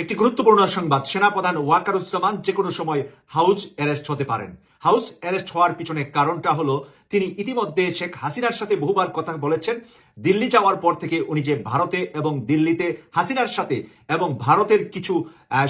একটি গুরুত্বপূর্ণ সংবাদ, সেনাপ্রধান ওয়াকারুজ্জামান যে কোনো সময় হাউস অ্যারেস্ট হতে পারেন। হাউস অ্যারেস্ট হওয়ার পিছনে কারণটা হলো, তিনি ইতিমধ্যে শেখ হাসিনার সাথে বহুবার কথা বলেছেন। দিল্লি যাওয়ার পর থেকে উনি যে ভারতে এবং দিল্লিতে হাসিনার সাথে এবং ভারতের কিছু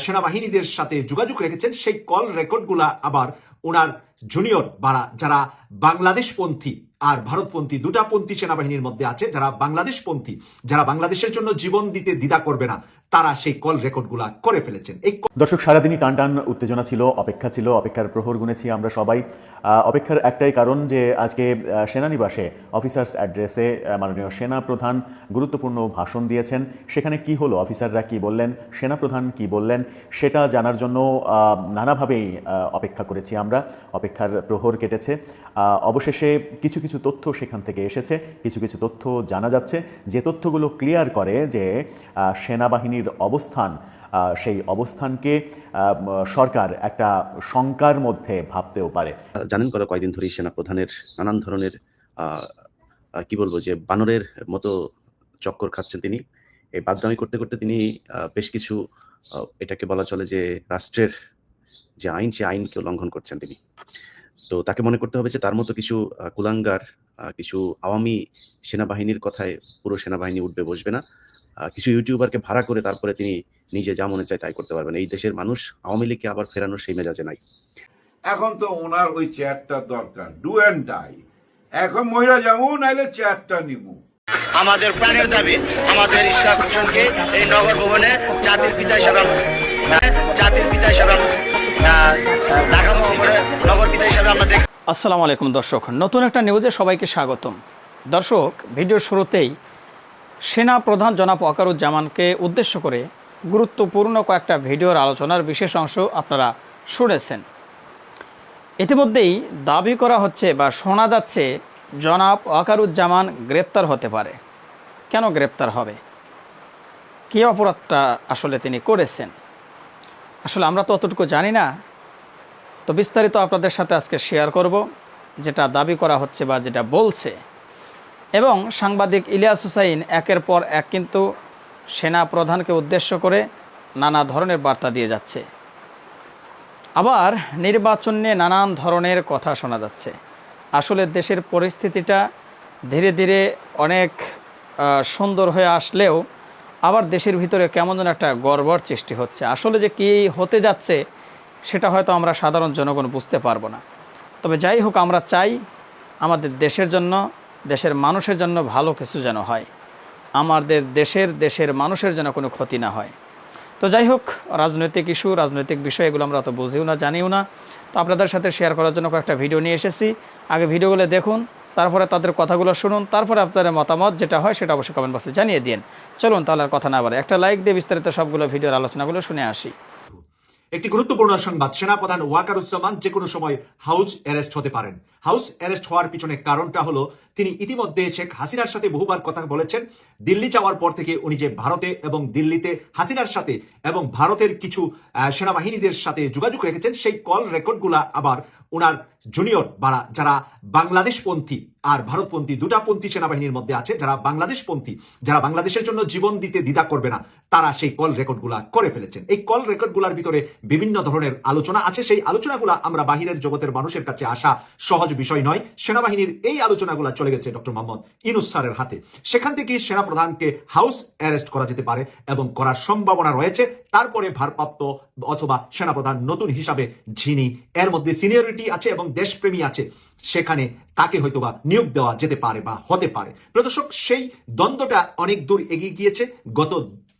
সেনাবাহিনীদের সাথে যোগাযোগ রেখেছেন, সেই কল রেকর্ডগুলা আবার ওনার জুনিয়র বা যারা বাংলাদেশপন্থী আর ভারতপন্থী দুটা পন্থী সেনাবাহিনীর মধ্যে আছে, যারা বাংলাদেশপন্থী, যারা বাংলাদেশের জন্য জীবন দিতে দ্বিধা করবে না, তারা সেই কল রেকর্ডগুলা করে ফেলেছেন। এই দর্শক, সারাদিনই টান টান উত্তেজনা ছিল, অপেক্ষা ছিল, অপেক্ষার প্রহর গুনেছি আমরা সবাই। অপেক্ষার একটাই কারণ যে আজকে সেনানিবাসে অফিসার্স অ্যাড্রেসে মাননীয় সেনা প্রধান গুরুত্বপূর্ণ ভাষণ দিয়েছেন। সেখানে কি হলো, অফিসাররা কি বললেন সেনা প্রধান কি বললেন, সেটা জানার জন্য নানাভাবেই অপেক্ষা করেছি আমরা। অপেক্ষার প্রহর কেটেছে। অবশেষে কিছু কিছু তথ্য সেখান থেকে এসেছে, কিছু কিছু তথ্য জানা যাচ্ছে। যে তথ্যগুলো ক্লিয়ার করে যে সেনাবাহিনীর অবস্থান সেই অবস্থানকে সরকার একটা শঙ্কার মধ্যে ভাবতেও পারে। জানেন গত কয়েকদিন ধরেই সেনা প্রধানের নানান ধরনের কি বলব যে, বানরের মতো চক্কর খাচ্ছেন তিনি। এই বাদদামি করতে করতে তিনি বেশ কিছু এটাকে বলা চলে যে, রাষ্ট্রের যে আইন সে আইনকে লঙ্ঘন করছেন তিনি। তো তাকে মনে করতে হবে যে তার মতো কিছু কুলাঙ্গার কিছু আওয়ামী সেনাবাহিনীর কথায় পুরো সেনাবাহিনী উঠবে বসবে না। কিছু ইউটিউবারকে ভাড়া করে তারপরে তিনি নিজে যা মনে চায় তাই করতে পারবেন। এই দেশের মানুষ আওয়ামী লীগকে আবার ফেরানোর সেই মেজাজে নাই। এখন তো ওনার ওই চেয়ারটা দরকার ডু অ্যান্ড ডাই এখন মহিলা যাব নাইলে চেয়ারটা নিব। আমাদের প্রাণের দাবি আমাদের ইশরাক হোসেনকে এই নগর ভবনে জাতির পিতা হিসাবে জাতির পিতা হিসাবে আসসালামু আলাইকুম দর্শক, নতুন একটা নিউজে সবাইকে স্বাগতম। দর্শক ভিডিওর শুরুতেই সেনা প্রধান জনাব ওয়াকারুজ্জামানকে উদ্দেশ্য করে গুরুত্বপূর্ণ কয়েকটা ভিডিওর আলোচনার বিশেষ অংশ আপনারা শুনেছেন। ইতিমধ্যেই দাবি করা হচ্ছে বা শোনা যাচ্ছে, জনাব ওয়াকারুজ্জামান গ্রেপ্তার হতে পারে। কেন গ্রেপ্তার হবে? কী অপরাধটা আসলে তিনি করেছেন? আসলে আমরা তো অতটুকু জানি না। তো বিস্তারিত আপনাদের সাথে আজকে শেয়ার করব, যেটা দাবি করা হচ্ছে বা যেটা বলছে। এবং সাংবাদিক ইলিয়াস হুসাইন একের পর এক কিন্তু সেনা প্রধানকে উদ্দেশ্য করে নানা ধরনের বার্তা দিয়ে যাচ্ছে। আবার নির্বাচন নিয়ে নানান ধরনের কথা শোনা যাচ্ছে। আসলে দেশের পরিস্থিতিটা ধীরে ধীরে অনেক সুন্দর হয়ে আসলেও আবার দেশের ভিতরে কেমন যেন একটা গড়বড় সৃষ্টি হচ্ছে। আসলে যে কী হতে যাচ্ছে, সেটা হয়তো আমরা সাধারণ জনগণ বুঝতে পারব না। তবে যাই হোক, আমরা চাই আমাদের দেশের জন্য, দেশের মানুষের জন্য ভালো কিছু যেন হয়। আমাদের দেশের দেশের মানুষের যেন কোনো ক্ষতি না হয়। তো যাই হোক, রাজনৈতিক ইস্যু, রাজনৈতিক বিষয়, এগুলো আমরা অত বুঝিও না, জানিও না। তো আপনাদের সাথে শেয়ার করার জন্য কয়েকটা ভিডিও নিয়ে এসেছি। আগে ভিডিওগুলো দেখুন তারপরে তাদের কথাগুলো শুনুন, তারপরে আপনাদের মতামত যেটা হয় সেটা অবশ্যই কমেন্ট বক্সে জানিয়ে দিন। চলুন তাহলে কথা না বাড়ে একটা লাইক দিয়ে বিস্তারিত সবগুলো ভিডিওর আলোচনাগুলো শুনে আসি। একটি গুরুত্বপূর্ণ সংবাদ, সেনাপ্রধান ওয়াকারুজ্জামান যে কোনো সময় হাউস অ্যারেস্ট হতে পারেন। হাউস অ্যারেস্ট হওয়ার পিছনে কারণটা হলো, তিনি ইতিমধ্যে শেখ হাসিনার সাথে বহুবার কথা বলেছেন। দিল্লি যাওয়ার পর থেকে উনি যে ভারতে এবং দিল্লিতে হাসিনার সাথে এবং ভারতের কিছু সেনাবাহিনীদের সাথে যোগাযোগ রেখেছেন, সেই কল রেকর্ডগুলা আবার ওনার জুনিয়র বা যারা বাংলাদেশপন্থী আর ভারতপন্থী, দুটা পন্থী সেনাবাহিনীর মধ্যে আছে, যারা বাংলাদেশপন্থী, যারা বাংলাদেশের জন্য জীবন দিতে দ্বিধা করবে না, তারা সেই কল রেকর্ডগুলা করে ফেলেছেন। এই কল রেকর্ডগুলার ভিতরে বিভিন্ন ধরনের আলোচনা আছে, সেই আলোচনাগুলা আমরা বাহিরের জগতের মানুষের কাছে আসা সহজ বিষয় নয়। সেনাবাহিনীর এই আলোচনাগুলা চলে গেছে ডক্টর মোহাম্মদ ইনুস স্যারের হাতে। সেখান থেকে সেনাপ্রধানকে হাউস অ্যারেস্ট করা যেতে পারে এবং করার সম্ভাবনা রয়েছে। তারপরে ভারপ্রাপ্ত অথবা সেনাপ্রধান নতুন হিসাবে যিনি এর মধ্যে সিনিয়রিটি আছে এবং দেশপ্রেমী আছে, সেখানে তাকে হয়তোবা নিয়োগ দেওয়া যেতে পারে বা হতে পারে। প্রদর্শক সেই দ্বন্দ্বটা অনেক দূর এগিয়ে গিয়েছে। গত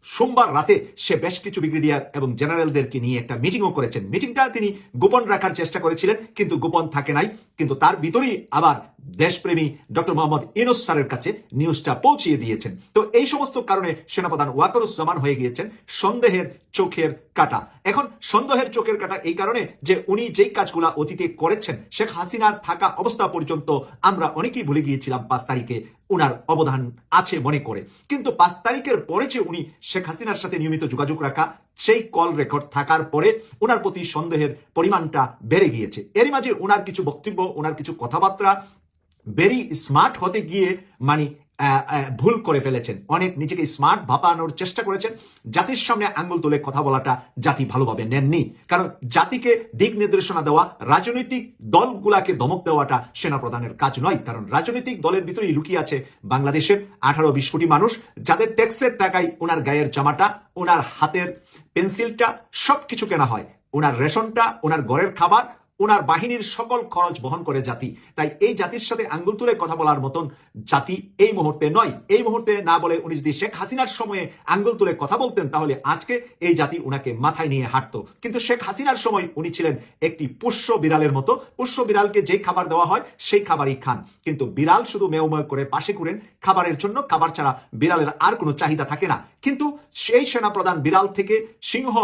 সোমবার রাতে সে বেশ কিছু ব্রিগেডিয়ার এবং জেনারেলদেরকে নিয়ে একটা মিটিংও করেছেন। মিটিংটা তিনি গোপন রাখার চেষ্টা করেছিলেন, কিন্তু গোপন থাকে নাই। কিন্তু তার ভিতরেই আবার দেশপ্রেমী ডক্টর মোহাম্মদ ইনুস স্যারের কাছে নিউজটা পৌঁছিয়ে দিয়েছেন। তো এই সমস্ত কারণে সেনাপ্রধান ওয়াকারুজ্জামান হয়ে গিয়েছেন সন্দেহের চোখের কাটা। এখন সন্দেহের চোখের কাটা এই কারণে যে উনি যেই কাজগুলা অতীতে করেছেন, শেখ হাসিনার থাকা অবস্থা পর্যন্ত আমরা অনেকেই ভুলে গিয়েছিলাম পাঁচ তারিখে। উনার অবদান আছে মনে করে। কিন্তু পাঁচ তারিখের পরে যে উনি শেখ হাসিনার সাথে নিয়মিত যোগাযোগ রাখা, সেই কল রেকর্ড থাকার পরে ওনার প্রতি সন্দেহের পরিমাণটা বেড়ে গিয়েছে। এরই মাঝে ওনার কিছু বক্তব্য ওনার কিছু কথাবার্তা ভেরি স্মার্ট হতে গিয়ে মানে ভুল করে ফেলেছেন। অনেক নিজেকে স্মার্ট ভাবানোর চেষ্টা করেছেন। জাতির সামনে আঙ্গুল তুলে কথা বলাটা জাতি ভালোভাবে নেননি। কারণ জাতিকে দিক নির্দেশনা দেওয়া, রাজনৈতিক দলগুলাকে দমক দেওয়াটা সেনাপ্রধানের কাজ নয়। কারণ রাজনৈতিক দলের ভিতরেই লুকিয়ে আছে বাংলাদেশের আঠারো বিশ কোটি মানুষ। যাদের ট্যাক্সের টাকায় ওনার গায়ের জামাটা, ওনার হাতের পেন্সিলটা সবকিছু কেনা হয়। ওনার রেশনটা, ওনার ঘরের খাবার ওনার বাহিনীর সকল খরচ বহন করে জাতি। তাই এই জাতির সাথে আঙ্গুল তুলে কথা বলার মতন জাতি এই মুহূর্তে নয়। এই মুহূর্তে না বলে উনি যদি শেখ হাসিনার সময়ে আঙ্গুল তুলে কথা বলতেন, তাহলে আজকে এই জাতি উনাকে মাথায় নিয়ে হাঁটতো। কিন্তু শেখ হাসিনার সময় উনি ছিলেন একটি পোষ্য বিড়ালের মতো। পোষ্য বিড়ালকে যেই খাবার দেওয়া হয়, সেই খাবারই খান। কিন্তু বিড়াল শুধু মেয়ময় করে পাশে করেন খাবারের জন্য খাবার ছাড়া বিড়ালের আর কোনো চাহিদা থাকে না। কিন্তু সেই সেনাপ্রধান বিড়াল থেকে সিংহ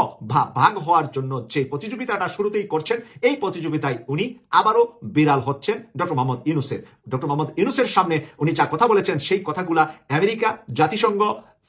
ভাগ হওয়ার জন্য যে প্রতিযোগিতাটা শুরুতেই করছেন, এই প্রতিযোগিতায় উনি আবারও বিড়াল হচ্ছেন ডক্টর মোহাম্মদ ইনুসের ডক্টর মোহাম্মদ ইনুসের সামনে উনি যা কথা বলেছেন, সেই কথাগুলা আমেরিকা, জাতিসংঘ,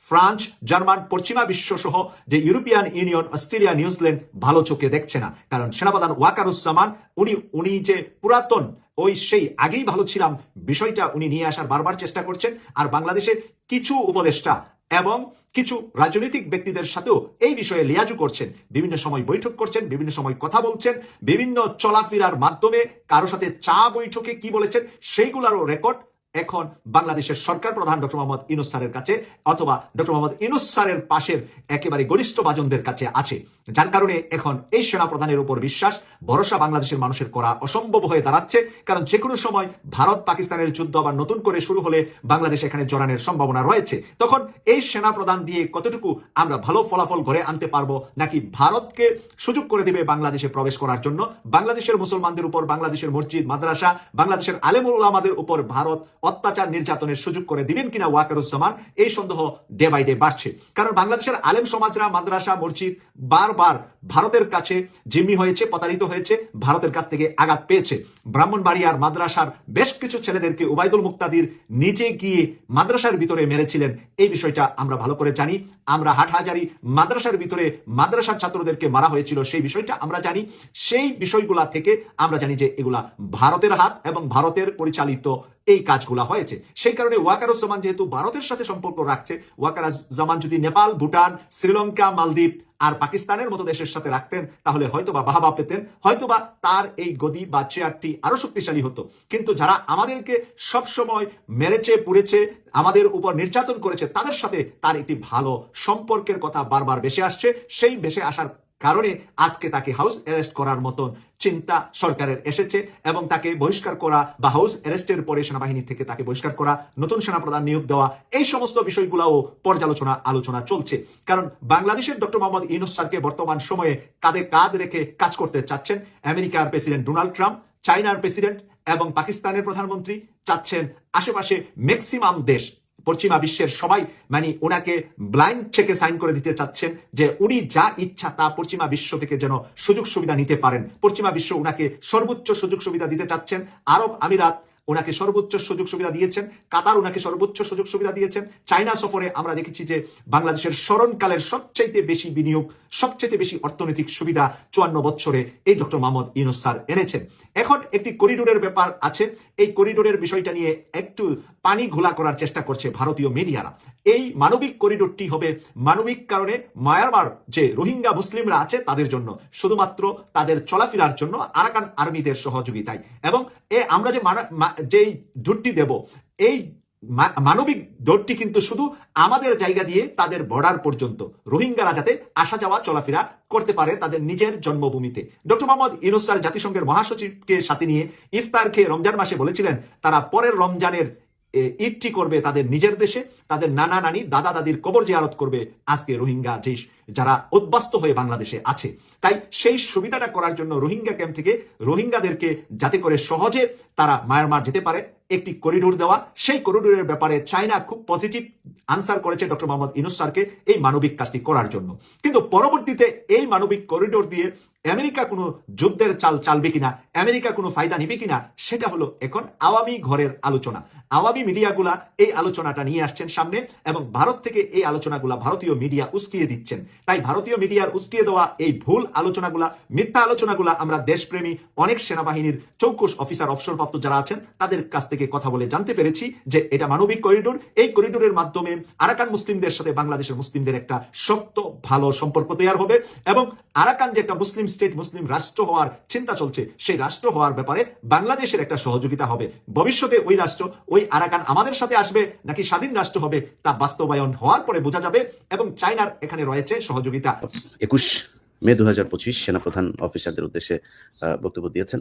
ফ্রান্স, জার্মান, পশ্চিমা বিশ্ব সহ যে ইউরোপিয়ান ইউনিয়ন, অস্ট্রেলিয়া, নিউজিল্যান্ড ভালো চোখে দেখছে না। কারণ সেনাপ্রধান ওয়াকারুজ্জামান, উনি উনি যে পুরাতন, ওই সেই আগেই ভালো ছিলাম, বিষয়টা উনি নিয়ে আসার বারবার চেষ্টা করছেন। আর বাংলাদেশে কিছু উপদেষ্টা এবং কিছু রাজনৈতিক ব্যক্তিদের সাথেও এই বিষয়ে লিয়াজু করছেন। বিভিন্ন সময় বৈঠক করছেন, বিভিন্ন সময় কথা বলছেন, বিভিন্ন চলাফেরার মাধ্যমে কারও সাথে চা বৈঠকে কি বলেছেন, সেইগুলারও রেকর্ড এখন বাংলাদেশের সরকার প্রধান ডক্টর মোহাম্মদ ইনুস স্যারের কাছে অথবা ডক্টর মোহাম্মদ ইনুস স্যারের পাশের একেবারে গরিষ্ঠ বাজনদের কাছে আছে। যার কারণে এখন এই সেনা প্রধানের উপর বিশ্বাস, ভরসা বাংলাদেশের মানুষের করা অসম্ভব হয়ে দাঁড়াচ্ছে। কারণ যে কোনো সময় ভারত পাকিস্তানের যুদ্ধ আবার নতুন করে শুরু হলে বাংলাদেশ এখানে জড়ানোর সম্ভাবনা রয়েছে। তখন এই সেনা প্রধান দিয়ে কতটুকু আমরা ভালো ফলাফল ঘরে আনতে পারব নাকি ভারতকে সুযোগ করে দিবে বাংলাদেশে প্রবেশ করার জন্য? বাংলাদেশের মুসলমানদের উপর, বাংলাদেশের মসজিদ, মাদ্রাসা, বাংলাদেশের আলেমুল আমাদের উপর ভারত অত্যাচার নির্যাতনের সুযোগ করে দিবেন কিনা ওয়াকারুজ্জামান, এই সন্দেহ ডে বাই ডে বাড়ছে। কারণ বাংলাদেশের আলেম সমাজরা মাদ্রাসা, মসজিদ বারবার ভারতের কাছে জিম্মি হয়েছে, প্রতারিত হয়েছে, ভারতের কাছ থেকে আঘাত পেয়েছে। ব্রাহ্মণবাড়িয়ার মাদ্রাসার বেশ কিছু ছেলেদেরকে উবাইদুল মুক্তাদির নিজে গিয়ে মাদ্রাসার ভিতরে মেরেছিলেন। এই বিষয়টা আমরা ভালো করে জানি। আমরা হাটহাজারি মাদ্রাসার ভিতরে মাদ্রাসার ছাত্রদেরকে মারা হয়েছিল, সেই বিষয়টা আমরা জানি। সেই বিষয়গুলা থেকে আমরা জানি যে এগুলা ভারতের হাত এবং ভারতের পরিচালিত এই কাজগুলা হয়েছে। সেই কারণে ওয়াকারুজ্জামান যেহেতু ভারতের সাথে সম্পর্ক রাখছে, ওয়াকারুজ্জামান যদি নেপাল, ভুটান, শ্রীলঙ্কা, মালদ্বীপ আর পাকিস্তানের মতো দেশের সাথে রাখতেন, তাহলে হয়তোবা বাহাবা পেতেন, হয়তোবা তার এই গদি বা চেয়ারটি আরও শক্তিশালী হতো। কিন্তু যারা আমাদেরকে সব সময় মেরেছে পুড়েছে আমাদের উপর নির্যাতন করেছে, তাদের সাথে তার একটি ভালো সম্পর্কের কথা বারবার বেশি আসছে। সেই বেশে আসার কারণে আজকে তাকে হাউস অ্যারেস্ট করার মতন চিন্তা সরকারের এসেছে এবং তাকে বহিষ্কার করা বা হাউস অ্যারেস্টের পরে সেনাবাহিনী থেকে তাকে বহিষ্কার করা, নতুন সেনাপ্রধান নিয়োগ দেওয়া, এই সমস্ত বিষয়গুলোও পর্যালোচনা, আলোচনা চলছে। কারণ বাংলাদেশের ডক্টর মোহাম্মদ ইউনুস স্যারকে বর্তমান সময়ে কাঁধে কাঁধ রেখে কাজ করতে চাচ্ছেন আমেরিকার প্রেসিডেন্ট ডোনাল্ড ট্রাম্প চায়নার প্রেসিডেন্ট এবং পাকিস্তানের প্রধানমন্ত্রী চাচ্ছেন আশেপাশে ম্যাক্সিমাম দেশ পশ্চিমা বিশ্বের সবাই মানে ওনাকে ব্লাইন্ড চেকে সাইন করে দিতে চাচ্ছেন যে উনি যা ইচ্ছা তা পশ্চিমা বিশ্ব থেকে যেন সুযোগ সুবিধা নিতে পারেন। পশ্চিমা বিশ্ব ওনাকে সর্বোচ্চ সুযোগ সুবিধা দিতে চাচ্ছেন। আরব আমিরাত ওনাকে সর্বোচ্চ সুযোগ সুবিধা দিয়েছেন। কাতার ওনাকে সর্বোচ্চ সুযোগ সুবিধা দিয়েছেন। চায়না সফরে আমরা দেখেছি যে বাংলাদেশের স্মরণকালের সবচাইতে বেশি বিনিয়োগ, সবচাইতে বেশি অর্থনৈতিক সুবিধা চুয়ান্ন বছরে এই ডক্টর মোহাম্মদ ইউনুস স্যার এনেছেন। এখন একটি করিডোরের ব্যাপার আছে। এই করিডোরের বিষয়টা নিয়ে একটু পানি ঘোলা করার চেষ্টা করছে ভারতীয় মিডিয়ারা। এই মানবিক করিডোরটি হবে মানবিক কারণে মায়ানমার যে রোহিঙ্গা মুসলিমরা আছে তাদের জন্য, শুধুমাত্র তাদের চলাফেরার জন্য আরাকান আর্মিদের সহযোগিতায়। এবং এ আমরা যে যেই জুটটি দেব, এই মানবিক দোটটি কিন্তু শুধু আমাদের জায়গা দিয়ে তাদের বর্ডার পর্যন্ত, রোহিঙ্গারা যাতে আসা যাওয়া, চলাফেরা করতে পারে তাদের নিজের জন্মভূমিতে। ডক্টর মোহাম্মদ ইউনুস জাতিসংঘের মহাসচিবকে সাথে নিয়ে ইফতার খেয়ে রমজান মাসে বলেছিলেন, তারা পরের রমজানের ঈদটি করবে তাদের নিজের দেশে, তাদের নানা নানি, দাদা দাদির কবর জিয়ারত করবে আজকে রোহিঙ্গা যে যারা উদ্বাস্ত হয়ে বাংলাদেশে আছে। তাই সেই সুবিধাটা করার জন্য রোহিঙ্গা ক্যাম্প থেকে রোহিঙ্গাদেরকে যাতে করে সহজে তারা মায়ানমার যেতে পারে, একটি করিডোর দেওয়া। সেই করিডোরের ব্যাপারে চায়না খুব পজিটিভ আনসার করেছে ডক্টর মোহাম্মদ ইনুস এই মানবিক কাজটি করার জন্য। কিন্তু পরবর্তীতে এই মানবিক করিডোর দিয়ে আমেরিকা কোনো যুদ্ধের চাল চালবে কিনা, আমেরিকা কোনো ফায়দা নিবে কিনা, সেটা হলো এখন আওয়ামী ঘরের আলোচনা। আওয়ামী মিডিয়াগুলা এই আলোচনাটা নিয়ে আসছেন সামনে এবং ভারত থেকে এই আলোচনাগুলা ভারতীয় মিডিয়া উস্কিয়ে দিচ্ছেন। তাই ভারতীয় মিডিয়ার উস্কিয়ে দেওয়া এই ভুল আলোচনাগুলা, মিথ্যা আলোচনাগুলা আমরা দেশপ্রেমী অনেক সেনাবাহিনীর চৌকুশ অফিসার, অবসরপ্রাপ্ত যারা আছেন, তাদের কাছ থেকে কথা বলে জানতে পেরেছি যে এটা মানবিক করিডোর। এই করিডোরের মাধ্যমে আরাকান মুসলিমদের সাথে বাংলাদেশের মুসলিমদের একটা শক্ত, ভালো সম্পর্ক তৈরি হবে এবং আরাকান যে একটা মুসলিম স্টেট মুসলিম রাষ্ট্র হওয়ার চিন্তা চলছে। সেই রাষ্ট্র হওয়ার ব্যাপারে বাংলাদেশের একটা সহযোগিতা হবে। ভবিষ্যতে ওই রাষ্ট্র, ওই আরাকান আমাদের সাথে আসবে নাকি স্বাধীন রাষ্ট্র হবে তা বাস্তবায়ন হওয়ার পরে বোঝা যাবে এবং চায়নার এখানে রয়েছে সহযোগিতা। একুশ মে দু হাজার পঁচিশ সেনাপ্রধান অফিসারদের উদ্দেশ্যে বক্তব্য দিয়েছেন।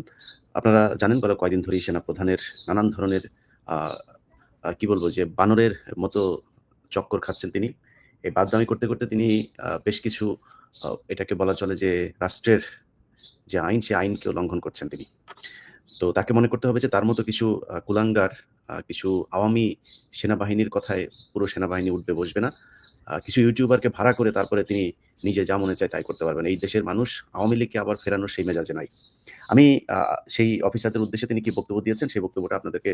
আপনারা জানেন গত কয়দিন ধরেই সেনাপ্রধানের নানান ধরনের কি বলব যে বানরের মতো চক্কর খাচ্ছেন তিনি। এই বাদদামি করতে করতে তিনি বেশ কিছু এটাকে বলা চলে যে রাষ্ট্রের যে আইন, সে আইনকেও লঙ্ঘন করছেন তিনি। তো তাকে মনে করতে হবে যে তার মতো কিছু কুলাঙ্গার কিছু আওয়ামী সেনাবাহিনীর কথায় পুরো সেনাবাহিনী উঠবে, বসবে না। কিছু ইউটিউবারকে ভাড়া করে তারপরে তিনি নিজে যা মনে চায় তাই করতে পারবেন। এই দেশের মানুষ আওয়ামী লীগকে আবার ফেরানোর সেই মেজাজে নাই। আমি সেই অফিসারদের উদ্দেশ্যে তিনি কি বক্তব্য দিয়েছেন? সেই বক্তব্যটা আপনাদেরকে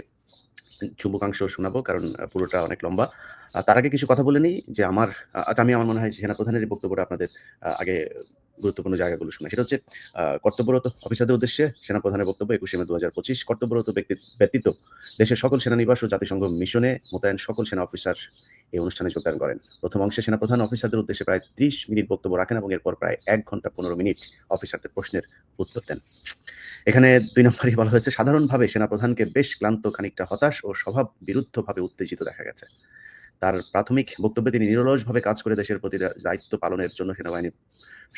চুম্বকাংশ শোনাবো, কারণ পুরোটা অনেক লম্বা। তার আগে কিছু কথা বলে নিই যে আমার আচ্ছা আমি আমার মনে হয় সেনাপ্রধানের এই বক্তব্যটা আপনাদের আগে গুরুত্বপূর্ণ জায়গাগুলো শোনা সেটা হচ্ছে কর্তব্যরত অফিসারদের উদ্দেশ্যে সেনাপ্রধানের বক্তব্য একুশে মে দু হাজার পঁচিশ, কর্তব্যরত ব্যক্তি ব্যতীত দেশের সকল সেনানিবাস ও জাতিসংঘ মিশনে মোতায়েন সকল সেনা অফিসার এই অনুষ্ঠানে যোগদান করেন। প্রথম অংশে সেনাপ্রধান অফিসারদের উদ্দেশ্যে প্রায় ত্রিশ মিনিট বক্তব্য রাখেন এবং এরপর প্রায় এক ঘণ্টা পনেরো মিনিট অফিসারদের প্রশ্নের উত্তর দেন। এখানে দুই নম্বরই বলা হয়েছে, সাধারণভাবে সেনাপ্রধানকে বেশ ক্লান্ত, খানিকটা হতাশ ও স্বভাব বিরুদ্ধভাবে উত্তেজিত দেখা গেছে। তার প্রাথমিক বক্তব্যে তিনি নিরলসভাবে কাজ করে দেশের প্রতি দায়িত্ব পালনের জন্য সেনাবাহিনীর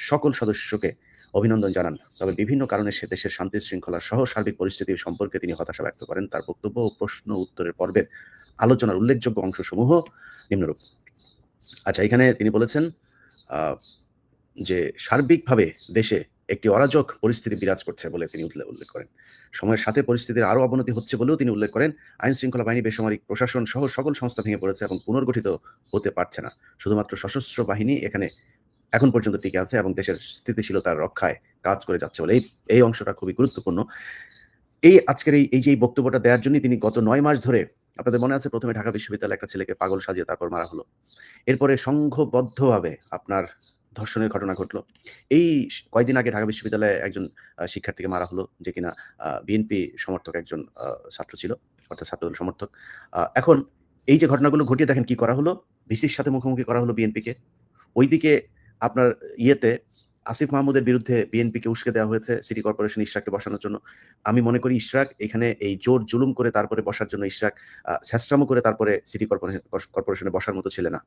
সকল সদস্যকে অভিনন্দন জানান। তবে বিভিন্ন কারণে সে দেশের শান্তি শৃঙ্খলা সহ সার্বিক পরিস্থিতির সম্পর্কে তিনি হতাশা ব্যক্ত করেন। তার বক্তব্য ও প্রশ্ন উত্তরের পর্বের আলোচনার উল্লেখযোগ্য অংশসমূহ নিম্নরূপ। আচ্ছা এখানে তিনি বলেছেন যে সার্বিকভাবে দেশে একটি অরাজক পরিস্থিতি বিরাজ করছে বলে তিনি উল্লেখ করেন। সময়ের সাথে পরিস্থিতির আরও অবনতি হচ্ছে বলেও তিনি উল্লেখ করেন। আইন শৃঙ্খলা বাহিনী বেসামরিক প্রশাসন সহ সকল সংস্থা ভেঙে পড়েছে এবং পুনর্গঠিত হতে পারছে না। শুধুমাত্র সশস্ত্র বাহিনী এখানে এখন পর্যন্ত টিকে আছে এবং দেশের স্থিতিশীলতার রক্ষায় কাজ করে যাচ্ছে বলে এই এই অংশটা খুবই গুরুত্বপূর্ণ। এই আজকের এই এই যে বক্তব্যটা দেওয়ার জন্য তিনি গত নয় মাস ধরে আপনাদের মনে আছে? প্রথমে ঢাকা বিশ্ববিদ্যালয়ে একটা ছেলেকে পাগল সাজিয়ে তারপর মারা হলো। এরপরে সংঘবদ্ধভাবে আপনার ধর্ষণের ঘটনা ঘটলো। এই কয়েকদিন আগে ঢাকা বিশ্ববিদ্যালয়ে একজন শিক্ষার্থীকে মারা হলো, যে কিনা বিএনপি সমর্থক একজন ছাত্র ছিল, অর্থাৎ ছাত্রদল সমর্থক। এখন এই যে ঘটনাগুলো ঘটিয়ে দেখেন কি করা হলো, ভিসির সাথে মুখোমুখি করা হলো বিএনপিকে। ওইদিকে আপনার ইয়েতে আসিফ মাহমুদের বিরুদ্ধে বিএনপিকে উস্কে দেওয়া হয়েছে, সিটি কর্পোরেশন ইশরাককে বসানোর জন্য। আমি মনে করি ইশরাক এখানে এই জোর জুলুম করে তারপরে বসার জন্য ইশরাক ছেস্টামো করে তারপরে সিটি কর্পোরেশনে বসার মতো ছিল না।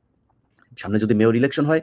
সামনে যদি মেয়র ইলেকশন হয়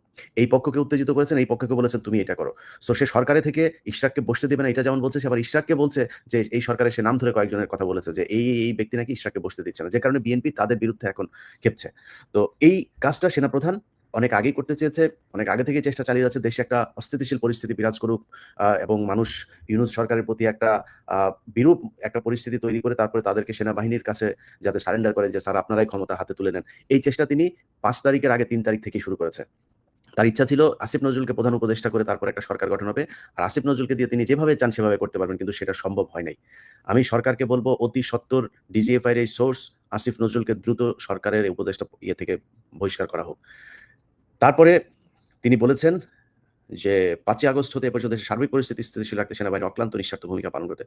এই পক্ষকে উত্তেজিত করেছেন, এই পক্ষকে বলেছেন, তুমি এটা করো। সো সে সরকারে থেকে ইশরাককে বসতে দেবে না, এটা যেমন বলছে, সে আবার ইশরাককে বলছে যে, এই সরকারে সে নাম ধরে কয়েকজনের কথা বলেছে যে, এই, এই- ব্যক্তি নাকি ইশরাককে বসতে দিচ্ছে না। যে কারণে বিএনপি তাদের বিরুদ্ধে এখন খেপছে। তো এই কাজটা সেনাপ্রধান অনেক আগেই করতে চেয়েছে, অনেক আগে থেকে চেষ্টা চালিয়ে যাচ্ছে, দেশে একটা অস্থিতিশীল পরিস্থিতি বিরাজ করুক এবং মানুষ ইউনুস সরকারের প্রতি একটা বিরূপ একটা পরিস্থিতি তৈরি করে তারপরে তাদেরকে সেনাবাহিনীর কাছে যাতে সারেন্ডার করে যে, স্যার, আপনারাই ক্ষমতা হাতে তুলে নেন। এই চেষ্টা তিনি পাঁচ তারিখের আগে তিন তারিখ থেকে শুরু করেছে। তার ইচ্ছা ছিল আসিফ নজরুলকে প্রধান উপদেষ্টা করে তারপর একটা সরকার গঠন হবে। আর আসিফ নজরুলকে দিয়ে তিনি যেভাবে চান সেভাবে করতে পারবেন, কিন্তু সেটা সম্ভব হয় নাই। আমি সরকারকে বলব, অতি সত্তর ডিজিএফআই এর এই সোর্স আসিফ নজরুলকে দ্রুত সরকারের উপদেষ্টা ইয়ে থেকে বহিষ্কার করা হোক। তারপরে তিনি বলেছেন যে, পাঁচই আগস্ট হতে পর্যন্ত দেশের সার্বিক পরিস্থিতি স্থিতিশীল রাখতে সেনাবাহিনী অক্লান্ত নিঃস্বার্থ ভূমিকা পালন করতে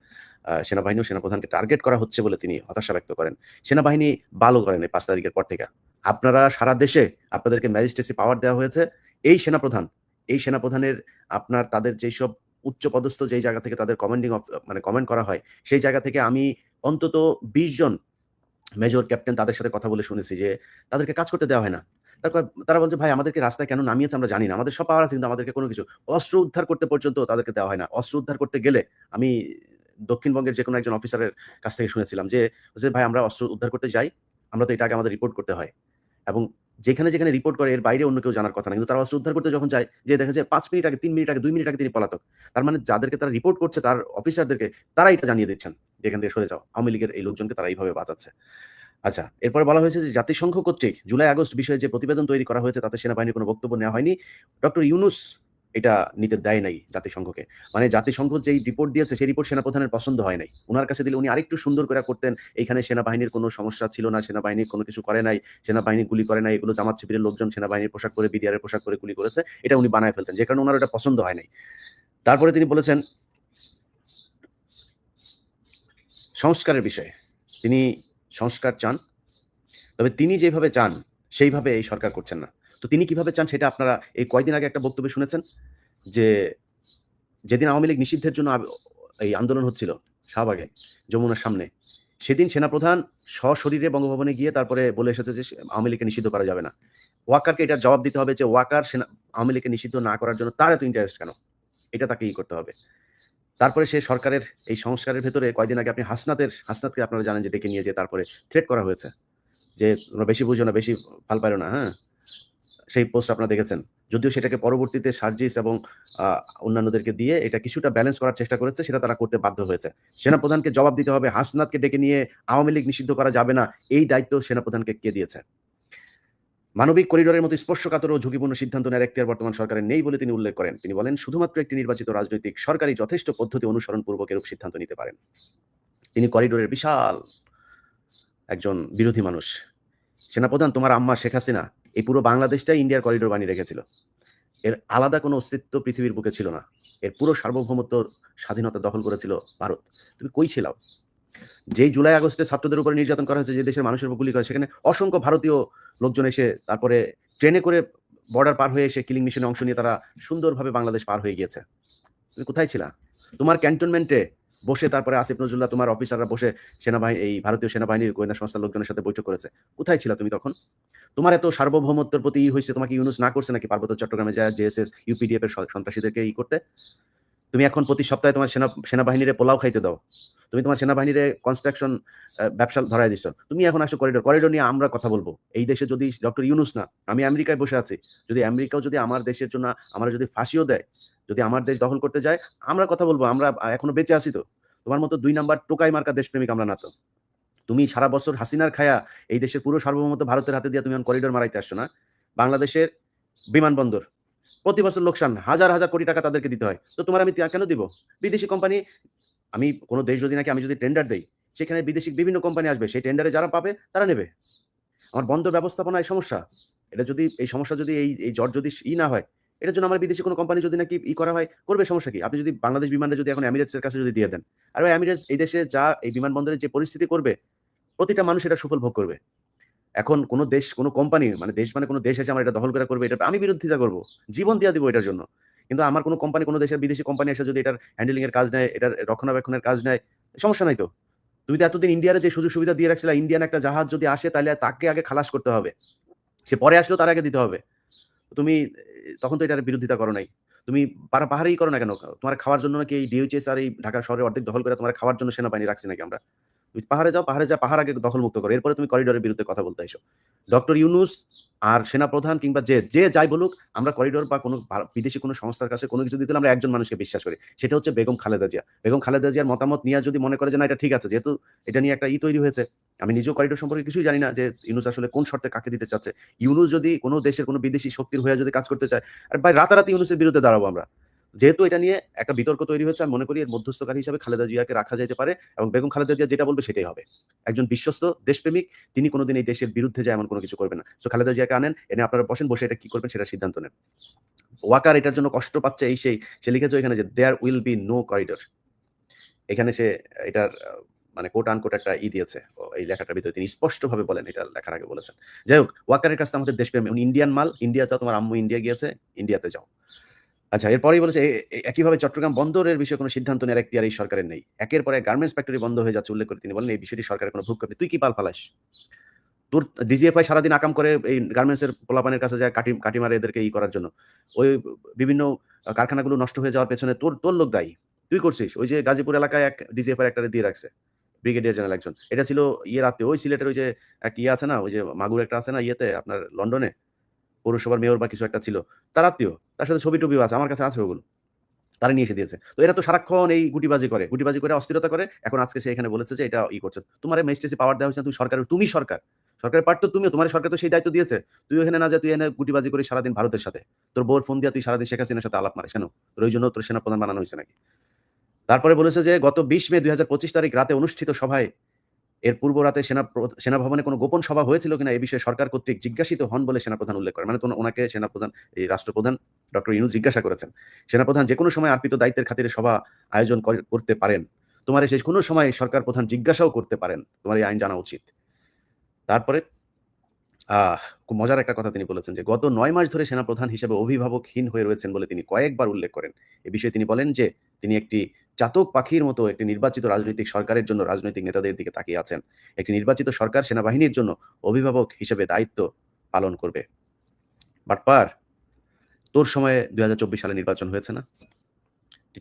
সেনাবাহিনী ও সেনাপ্রধানকে টার্গেট করা হচ্ছে বলে তিনি হতাশা ব্যক্ত করেন। সেনাবাহিনী ভালো করেন এই পাঁচ তারিখের পর থেকে। আপনারা সারা দেশে আপনাদেরকে ম্যাজিস্ট্রেসি পাওয়ার দেওয়া হয়েছে। এই সেনাপ্রধান, এই সেনাপ্রধানের আপনার তাদের যেই সব উচ্চ পদস্থ যেই জায়গা থেকে তাদের কমান্ডিং মানে কমেন্ট করা হয়, সেই জায়গা থেকে আমি অন্তত বিশ জন মেজর ক্যাপ্টেন তাদের সাথে কথা বলে শুনেছি যে তাদেরকে কাজ করতে দেওয়া হয় না। তারপর তারা বলছে, ভাই, আমাদেরকে রাস্তায় কেন নামিয়েছে আমরা জানি না, আমাদের সব পাওয়ার আছে কিন্তু আমাদেরকে কোনো কিছু। অস্ত্র উদ্ধার করতে পর্যন্ত তাদেরকে দেওয়া হয় না। অস্ত্র উদ্ধার করতে গেলে আমি দক্ষিণবঙ্গের যে কোনো একজন অফিসারের কাছ থেকে শুনেছিলাম যে, ভাই, আমরা অস্ত্র উদ্ধার করতে যাই, আমরা তো এটা আগে আমাদের রিপোর্ট করতে হয়। এবং যেখানে যেখানে রিপোর্ট করে, এর বাইরে অন্য কেউ জানার কথা না। কিন্তু তারা অস্ত্র উদ্ধার করতে যখন যায়, যে দেখা যায় পাঁচ মিনিট আগে, তিন মিনিট আগে, দুই মিনিট আগে তিনি পলাতক। তার মানে যাদেরকে তারা রিপোর্ট করছে, তার অফিসারদেরকে তারা এটা জানিয়ে দিচ্ছেন, যেখান থেকে সরে যাও। আওয়ামী লীগের এই লোকজনকে তারা এইভাবে বাঁচাচ্ছে। আচ্ছা এরপরে বলা হয়েছে যে জাতিসংঘ কর্তৃক জুলাই আগস্ট বিষয়ে যে প্রতিবেদন তৈরি করা হয়েছে, তাতে সেনাবাহিনীর কোনো বক্তব্য নেওয়া হয়নি। ডক্টর ইউনুস এটা নিতে দেয় নাই জাতিসংঘকে। মানে জাতিসংঘ যেই রিপোর্ট দিয়েছে, সেই রিপোর্ট সেনাপ্রধানের পছন্দ হয় নাই। ওনার কাছে দিলে উনি আরেকটু সুন্দর করে করতেন এইখানে সেনাবাহিনীর কোনো সমস্যা ছিল না, সেনাবাহিনী কোনো কিছু করে নাই, সেনাবাহিনী গুলি করে নাই, এগুলো জামাত শিবিরের লোকজন সেনাবাহিনীর পোশাক করে বিডিআর পোশাক করে গুলি করেছে, এটা উনি বানায় ফেলতেন, যে কারণে ওনার এটা পছন্দ হয় নাই। তারপরে তিনি বলেছেন, সংস্কারের বিষয়ে। তিনি সংস্কার চান, তবে তিনি যেভাবে চান, সেইভাবে এই সরকার করছেন না। তো তিনি কীভাবে চান সেটা আপনারা এই কয়দিন আগে একটা বক্তব্য শুনেছেন? যে যেদিন আওয়ামী লীগ নিষিদ্ধের জন্য এই আন্দোলন হচ্ছিল, শাহবাগে, যমুনার সামনে, সেদিন সেনাপ্রধান সশরীরে বঙ্গভবনে গিয়ে তারপরে বলে এসেছে যে আওয়ামী লীগকে নিষিদ্ধ করা যাবে না। ওয়াকারকে এটার জবাব দিতে হবে যে ওয়াকার সেনা আওয়ামী লীগকে নিষিদ্ধ না করার জন্য তার এত ইন্টারেস্ট কেন? এটা তাকে ই করতে হবে। তারপরে সে সরকারের এই সংস্কারের ভেতরে কয়দিন আগে আপনি হাসনাতের হাসনাতকে আপনারা জানেন যে ডেকে নিয়ে যে তারপরে থ্রেট করা হয়েছে। যে তোমরা বেশি বুঝো না, বেশি ফাল পারো না হ্যাঁ? সেই পোস্ট আপনারা দেখেছেন। যদিও সেটাকে পরবর্তীতে সার্জিস এবং অন্যান্যদেরকে দিয়ে এটা কিছুটা ব্যালেন্স করার চেষ্টা করেছে, সেটা তারা করতে বাধ্য হয়েছে। সেনাপ্রধানকে জবাব দিতে হবে, হাসনাতকে ডেকে নিয়ে আওয়ামী লীগ নিষিদ্ধ করা যাবে না, এই দায়িত্ব সেনাপ্রধানকে কে দিয়েছে? মানবিক করিডোরের মতো স্পর্শকাতর ও ঝুঁকিপূর্ণ সিদ্ধান্ত নেওয়ার এখতিয়ার বর্তমান সরকারের নেই বলে তিনি উল্লেখ করেন। তিনি বলেন, শুধুমাত্র একটি নির্বাচিত রাজনৈতিক সরকারই যথেষ্ট পদ্ধতি অনুসরণ পূর্বক এরূপ সিদ্ধান্ত নিতে পারেন। তিনি করিডোরের বিশাল একজন বিরোধী মানুষ। সেনাপ্রধান, তোমার আম্মা শেখ হাসিনা এই পুরো বাংলাদেশটাই ইন্ডিয়ার করিডোর বানিয়ে রেখেছিল। এর আলাদা কোনো অস্তিত্ব পৃথিবীর বুকে ছিল না। এর পুরো সার্বভৌমত্ব স্বাধীনতা দখল করেছিল ভারত। তুমি কই ছিলাও যেই জুলাই আগস্টে ছাত্রদের উপরে নির্যাতন করা হয়েছে, যে দেশের মানুষের উপর গুলি করে সেখানে অসংখ্য ভারতীয় লোকজন এসে তারপরে ট্রেনে করে বর্ডার পার হয়ে এসে কিলিং মিশনে অংশ নিয়ে তারা সুন্দরভাবে বাংলাদেশ পার হয়ে গিয়েছে। তুমি কোথায় ছিলা? তোমার ক্যান্টনমেন্টে বসে তারপরে আসিফ নজরুল্লাহ তোমার অফিসাররা বসে সেনাবাহিনী, এই ভারতীয় সেনাবাহিনীর গোয়েন্দা সংস্থার লোকজনের সাথে বৈঠক করেছে। কোথায় ছিলা তুমি তখন? তোমার এত সার্বভৌমত্বের প্রতি ই হয়েছে তোমাকে ইউনুস না করছে নাকি পার্বত্য চট্টগ্রামে যায় জেএসএস ইউপিডিএফ এর সন্ত্রাসীদেরকে ই করতে? তুমি এখন প্রতি সপ্তাহে তোমার সেনা সেনাবাহিনীর পোলাও খাইতে দাও। তুমি তোমার সেনাবাহিনীর কনস্ট্রাকশন ব্যবসা ধরাই দিচ্ছ তুমি এখন আসো করিডোর করিডোর নিয়ে আমরা কথা বলব। এই দেশে যদি ডক্টর ইউনুস না, আমি আমেরিকায় বসে আছি। যদি আমেরিকাও যদি আমার দেশের জন্য, আমরা যদি ফাঁসিও দেয় যদি আমার দেশ দখল করতে যায়, আমরা কথা বলব, আমরা এখনও বেঁচে আছি তো। তোমার মতো দুই নাম্বার টোকাই মার্কা দেশপ্রেমিক আমরা না তো। তুমি সারা বছর হাসিনার খায়া এই দেশের পুরো সার্বভৌমত্ব ভারতের হাতে দিয়ে তুমি করিডোর মারাইতে আসছো না? বাংলাদেশের বিমানবন্দর, প্রতি বছর লোকসান, হাজার হাজার কোটি টাকা তাদেরকে দিতে হয়। তো তোমার আমি কেন দিব? বিদেশি কোম্পানি আমি কোনো দেশ যদি নাকি আমি যদি টেন্ডার দেই, সেখানে বিদেশি বিভিন্ন কোম্পানি আসবে, সেই টেন্ডারে যারা পাবে, তারা নেবে। আমার বন্দর ব্যবস্থাপনায় সমস্যা। এটা যদি, এই সমস্যা যদি এই এই জ্বর যদি ই না হয় এটার জন্য আমার বিদেশি কোনো কোম্পানি যদি নাকি ই করা হয়, করবে সমস্যা কি? আপনি যদি বাংলাদেশ বিমানটা যদি এখন এমিরেটসের কাছে যদি দিয়ে দেন। আর ওই এমিরেটস এই দেশে যা এই বিমানবন্দরের যে পরিস্থিতি করবে, প্রতিটা মানুষ এটা সুফল ভোগ করবে। এখন কোনো দেশ, কোনো কোম্পানি মানে দেশ মানে কোনো দেশ এসে আমার এটা দখল করে করবে, এটা আমি বিরোধিতা করব। জীবন দিয়ে দিব এটার জন্য। কিন্তু আমার কোনো কোম্পানি কোনো দেশের বিদেশি কোম্পানি এসে যদি এটার হ্যান্ডেলিং এর কাজ নেয়, এটার রক্ষণাবেক্ষণের কাজ নেয়, সমস্যা নাই তো? তুমি তো এতদিন ইন্ডিয়ার যে সুযোগ সুবিধা দিয়ে রাখছিলে ইন্ডিয়ান একটা জাহাজ যদি আসে, তাহলে তাকে আগে খালাস করতে হবে। সে পরে আসলেও তার আগে দিতে হবে। তুমি, তখন তো এটার বিরোধিতা করো নাই। তুমি পারা পাহাড়েই করো না কেন? তোমার খাওয়ার জন্য নাকি এই ডিএইচএস আর এই ঢাকা শহরে অর্ধেক দখল করে তোমার খাওয়ার জন্য সেনাবাহিনী রাখছি নাকি আমরা? তুমি পাহাড়ে যাও, পাহাড়ে যা পাহাড় আগে দখল মুক্ত করো। এরপরে তুমি করিডোরের বিরুদ্ধে কথা বলতে এসো। ডক্টর ইউনুস আর সেনাপ্রধান কিংবা যে যে যাই বলুক, আমরা করিডোর বা কোনো বিদেশি কোনো সংস্থার কাছে কোনো কিছু দিতে আমরা একজন মানুষকে বিশ্বাস করি। সেটা হচ্ছে বেগম খালেদা জিয়া। বেগম খালেদা জিয়ার মতামত নিয়ে যদি মনে করে যে, না, এটা ঠিক আছে, যেহেতু এটা নিয়ে একটা ই তৈরি হয়েছে, আমি নিজেও করিডোর সম্পর্কে কিছুই জানি না যে, ইউনুস আসলে কোন শর্তে কাকে দিতে চাচ্ছে? ইউনুস যদি কোনো দেশের কোনো বিদেশি শক্তির হয়ে যদি কাজ করতে চায়, আর ভাই, রাতারাতি ইউনুসের বিরুদ্ধে দাঁড়াবো আমরা। যেহেতু এটা নিয়ে একটা বিতর্ক তৈরি হয়েছে, আমি মনে করি এর মধ্যস্থকারী হিসাবে খালেদা জিয়াকে রাখা যেতে পারে এবং বেগম খালেদা জিয়া যেটা বলবে সেটাই হবে। একজন বিশ্বস্ত দেশপ্রেমিক, তিনি কোনোদিন এই দেশের বিরুদ্ধে যায় এমন কোনো কিছু করবে না। সো খালেদা জিয়াকে আনেন, এনে আপনারা বসেন, বসে এটা কি করবেন সেটা সিদ্ধান্ত নেন। ওয়াকার এটার জন্য কষ্ট পাচ্ছে এই সেই, সে লিখেছে এখানে যে there will be no corridor এখানে সে এটার মানে কোট আনকোট একটা ই দিয়েছে এই লেখাটার ভিতরে তিনি স্পষ্টভাবে বলেন, এটা লেখার আগে বলেছেন। যাই হোক, ওয়াকারের কাছে আমাদের দেশপ্রেমী ইন্ডিয়ান মাল ইন্ডিয়া যাও তোমার আম্মু ইন্ডিয়া গিয়েছে ইন্ডিয়াতে যাও। আচ্ছা এরপরেই বলেছে একইভাবে চট্টগ্রাম বন্দরের বিষয়ে কোনো সিদ্ধান্ত নেওয়ার এখতিয়ার এই সরকারের নেই। একের পরে গার্মেন্টস ফ্যাক্টরি বন্ধ হয়ে যাচ্ছে উল্লেখ করে তিনি বলেন, এই বিষয়টি সরকারের কোনো ভূক্ষেপ তুই কি পাল ফালাস? তোর ডিজিএফআই সারাদিন আকাম করে এই গার্মেন্টসের পোলাপানের কাছে যায় কাটি কাটি মারে এদেরকে ই করার জন্য। ওই বিভিন্ন কারখানাগুলো নষ্ট হয়ে যাওয়ার পেছনে তোর তোর লোক দায়ী। তুই করছিস? ওই যে গাজীপুর এলাকায় এক ডিজিএফআই একটা দিয়ে রাখছে ব্রিগেডিয়ার জেনারেল একজন। এটা ছিল ইয়ে রাতে। ওই সিলেটের ওই যে এক ইয়ে আছে না, ওই যে মাগুর একটা আছে না ইয়েতে, আপনার লন্ডনে। পৌরসভার মেয়র বা কিছু একটা ছিল, তার আত্মীয়, তার সাথে ছবি টবিও আছে, আমার কাছে আছে ওগুলো। তারা নিয়ে এসে দিয়েছে। তো এরা তো সারাক্ষণ এই গুটিবাজি করে গুটিবাজি করে, অস্থিরতা করে। এখন আজকে সে এখানে বলেছে যে এটা ই করছে। তোমার ম্যাজিস্ট্রেসি পাওয়ার দেওয়া হয়েছে তুমি সরকারের তুমি সরকার। সরকারের পার্ট তো তুমিও, তোমার সরকার তো সেই দায়িত্ব দিয়েছে। তুই এখানে না যা, তুই এনে গুটিবাজি করে সারাদিন ভারতের সাথে। তোর বউর ফোন দিয়া তুই সারাদিন শেখ হাসিনার সাথে আলাপ মারিস, কেন? তোর ওই জন্য তোর সেনাপ্রধান বানানো হয়েছে নাকি? তারপরে বলেছে যে গত বিশ মে দুই হাজার পঁচিশ তারিখ রাতে অনুষ্ঠিত সভায় এর পূর্ব রাতে সেনা সেনা ভবনে কোনো গোপন সভা হয়েছিল কিনা এই বিষয়ে সরকার কর্তৃক জিজ্ঞাসিত হন বলে সেনাপ্রধান উল্লেখ করেন। মানে ওনাকে সেনাপ্রধান, এই রাষ্ট্রপ্রধান ডক্টর ইনু জিজ্ঞাসা করেছেন। সেনাপ্রধান যে কোনো সময় আর্পিত দায়িত্বের খাতিরে সভা আয়োজন করে- করতে পারেন। তোমার শেষ কোনো সময় সরকার প্রধান জিজ্ঞাসাও করতে পারেন। তোমার এই আইন জানা উচিত। তারপরে খুব মজার একটা কথা তিনি বলেছেন যে, গত নয় মাস ধরে সেনাপ্রধান হিসেবে অভিভাবকহীন হয়ে রয়েছেন বলে তিনি কয়েকবার উল্লেখ করেন। এ বিষয়ে তিনি বলেন যে, তিনি একটি চাতক পাখির মতো একটি নির্বাচিত রাজনৈতিক সরকারের জন্য রাজনৈতিক নেতাদের দিকে তাকিয়ে আছেন। একটি নির্বাচিত সরকার সেনাবাহিনীর জন্য অভিভাবক হিসেবে দায়িত্ব পালন করবে। বাটপার তোর সময়ে দুই হাজার চব্বিশ সালে নির্বাচন হয়েছে না?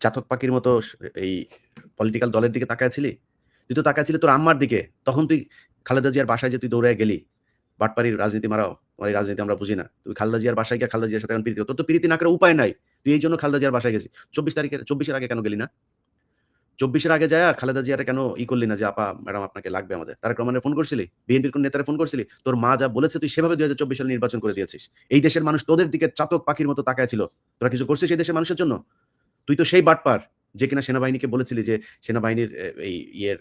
চাতক পাখির মতো এই পলিটিক্যাল দলের দিকে তাকাইছিলি তুই তো তাকাইছিলি তোর আম্মার দিকে। তখন তুই খালেদা জিয়ার বাসায় যে তুই দৌড়ায় গেলি বাটপাড়ির রাজনীতি মারাও এই রাজনীতি আমরা বুঝি না। তুই খালদা জিয়ার বাসায় গিয়ে খালেদা জিয়ার সাথে প্রীতি তোর তো প্রীতি না উপায় নাই। তুই এই জন্য খালদা জিয়ার বাসায় গেছি। চব্বিশ তারিখের, চব্বিশের আগে কেন গেলি না? চব্বিশের আগে যায় খালেদা জিয়ারে কেন ই করলি না যে, আপা, ম্যাডাম আপনাকে লাগবে আমাদের তারা রহমানের ফোন করছিলি? বিএনপির কোন নেতারা ফোন করছিলি? তোর মা যা বলেছে তুই সেভাবে দুই হাজার চব্বিশ সালে নির্বাচন করে দিয়েছিস। এই দেশের মানুষ তোদের দিকে চাতক পাখির মতো তাকায় ছিল। তোরা কিছু করছিস এই দেশের মানুষের জন্য? তুই তো সেই বাটপার, যে কিনা সেনাবাহিনীকে বলেছিলি যে, সেনাবাহিনীর এই ইয়ের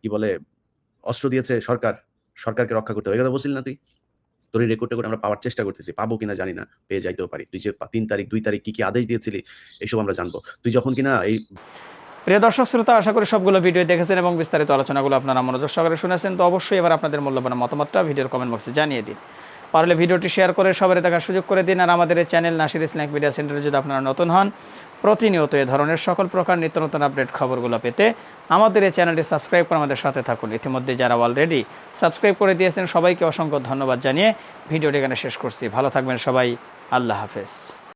কি বলে, অস্ত্র দিয়েছে সরকার। সরকারকে রক্ষা করতে হবে। কথা বলছিলি না তুই? তোর এই রেকর্ড টেকর্ড আমরা পাওয়ার চেষ্টা করতেছি। পাবো কিনা জানি না, পেয়ে যাইতেও পারি। তুই যে তিন তারিখ, দুই তারিখ কি কি আদেশ দিয়েছিলি এইসব আমরা জানব। তুই যখন কিনা এই প্রিয় দর্শক, শ্রোতা, আশা করি সবগুলো ভিডিও দেখেছেন এবং বিস্তারিত আলোচনাগুলো আপনারা মনোযোগ সহকারে শুনেছেন। তো অবশ্যই এবার আপনাদের মূল্যবান মতামতটা ভিডিওর কমেন্ট বক্সে জানিয়ে দিন। পারলে ভিডিওটি শেয়ার করে সবাই দেখার সুযোগ করে দিন। আর আমাদের চ্যানেল নাসির ইসলামিক মিডিয়া সেন্টারে যদি আপনারা নতুন হন প্রতিনিয়ত এ ধরনের সকল প্রকার নিত্য নতুন আপডেট খবরগুলো পেতে আমাদের এই চ্যানেলটি সাবস্ক্রাইব করে আমাদের সাথে থাকুন। ইতিমধ্যে যারা অলরেডি সাবস্ক্রাইব করে দিয়েছেন, সবাইকে অসংখ্য ধন্যবাদ জানিয়ে ভিডিওটি এখানে শেষ করছি। ভালো থাকবেন সবাই। আল্লাহ হাফেজ।